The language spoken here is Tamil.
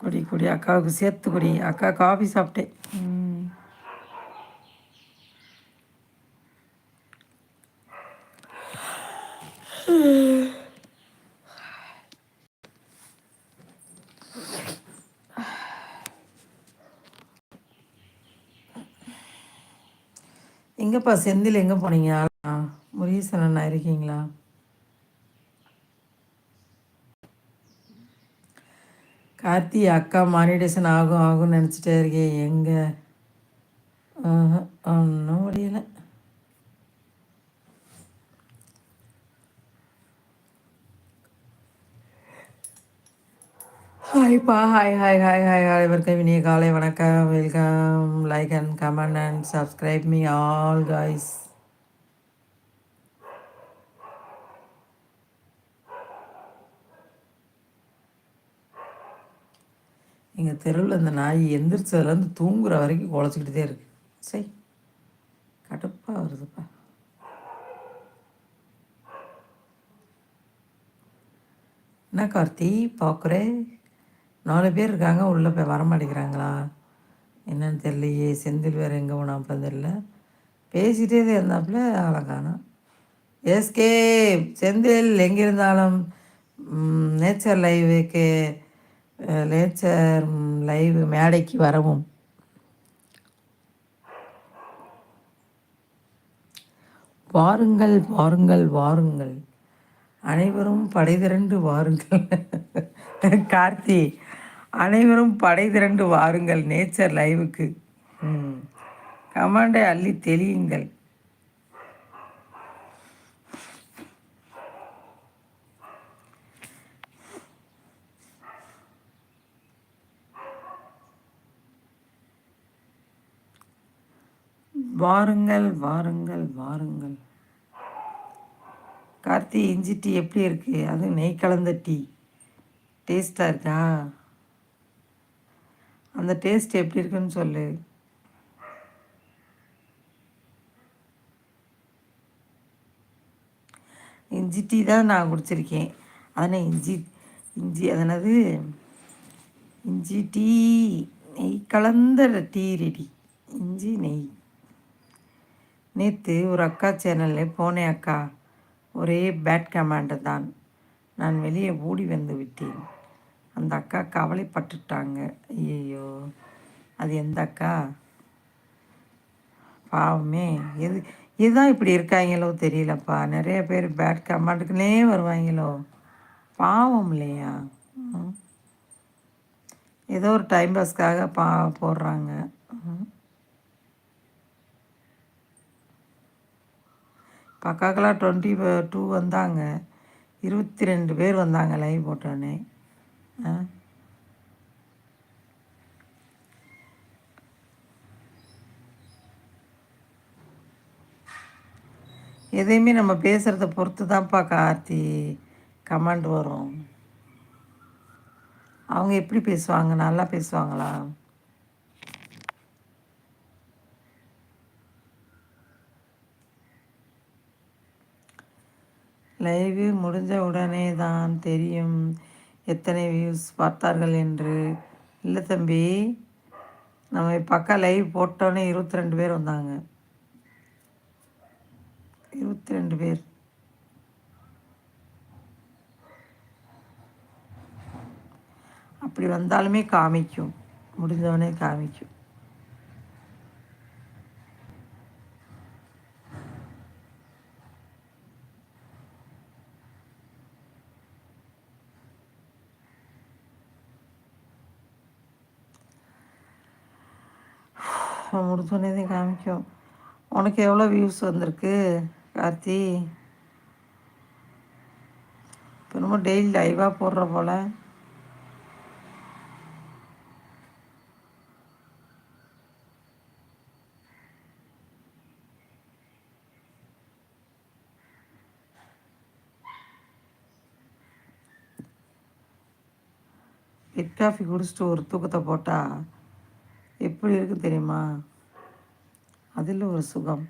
குடி குடி. அக்காவுக்கு சேர்த்து குடி. அக்கா காஃபி சாப்பிட்டேன் எங்கப்பா செந்தில் எங்கே போனீங்க? முருகேசன் அண்ணா இருக்கீங்களா? கார்த்தி அக்கா மானிடேஷன் ஆகும் ஆகும்னு நினச்சிட்டே இருக்கேன் எங்கே? ஒன்றும் முடியலை. ஹாய்ப்பா hi hi hi hi hi வணக்கம் இனிய காலை வணக்கம். Welcome like and comment and subscribe me all guys எங்கள் தெருவில் இந்த நாய் எந்திரிச்சதுலேருந்து தூங்குற வரைக்கும் குழச்சிக்கிட்டே இருக்கு. சரி கடுப்பாக வருதுப்பா. என்ன கார்த்தி பார்க்குறேன் நாலு பேர் இருக்காங்க உள்ளே போய் வர மாட்டேங்கிறாங்களா? என்னன்னு தெரியலையே செந்தில் வேறு எங்கே போனாப்புல தெரியல. பேசிகிட்டே தான் இருந்தாப்புல ஆளை எஸ்கே செந்தில் எங்கே இருந்தாலும் நேச்சர் லைவுக்கு நேச்சர் லைவ் மேடைக்கு வரவும். வாருங்கள் வாருங்கள் வாருங்கள். அனைவரும் படை திரண்டு வாருங்கள். கார்த்தி அனைவரும் படை திரண்டு வாருங்கள் நேச்சர் லைவுக்கு. கமாண்டை அள்ளி தெளியுங்கள். வாருங்கள் வாருங்கள் வாருங்கள். கார்த்தி இஞ்சி டீ எப்படி இருக்குது அது நெய் கலந்த டீ. டேஸ்ட்டாக இருக்கா? அந்த டேஸ்ட் எப்படி இருக்குன்னு சொல்லு. இஞ்சி டீ தான் நான் குடிச்சிருக்கேன். அதனால் இஞ்சி இஞ்சி அதனது இஞ்சி டீ நெய் கலந்த டீ ரெடி. இஞ்சி நெய். நேற்று ஒரு அக்கா சேனலில் போனேன் அக்கா ஒரே பேட் கமாண்டு தான். நான் வெளியே ஓடி வந்து விட்டேன். அந்த அக்கா கவலைப்பட்டுட்டாங்க. ஐயோ அது எந்த அக்கா? பாவமே எது இதுதான் இப்படி இருக்காங்களோ தெரியலப்பா. நிறைய பேர் பேட் கமாண்டுக்குனே வருவாங்களோ. பாவம் இல்லையா? ஏதோ ஒரு டைம் பாஸ்க்காக பா போடுறாங்க. பக்காக்கெல்லாம் டுவெண்ட்டி டூ வந்தாங்க. இருபத்தி ரெண்டு பேர் வந்தாங்க லைவ் போட்டோன்னே எதையுமே நம்ம பேசுகிறத பொறுத்து தான்ப்பா கார்த்தி. கமெண்ட் வரும். அவங்க எப்படி பேசுவாங்க? நல்லா பேசுவாங்களா? லைவு முடிஞ்ச உடனே தான் தெரியும். எத்தனை வியூஸ் பார்த்தார்கள் என்று. இல்லை தம்பி நம்ம பக்கம் லைவ் போட்டோன்னே இருபத்தி ரெண்டு பேர் வந்தாங்க. இருபத்தி ரெண்டு பேர். அப்படி வந்தாலுமே காமிக்கும். முடிஞ்சவனே காமிக்கும். முடிஞ்சோடனே காமிக்கும் உனக்கு எவ்வளோ வியூஸ் வந்திருக்கு கார்த்தி? இப்போ ரொம்ப டெய்லி லைவாக போடுற போல். பெட் காஃபி குடிச்சிட்டு ஒரு தூக்கத்தை போட்டால் எப்படி இருக்குது தெரியுமா? அதில் ஒரு சுகம்.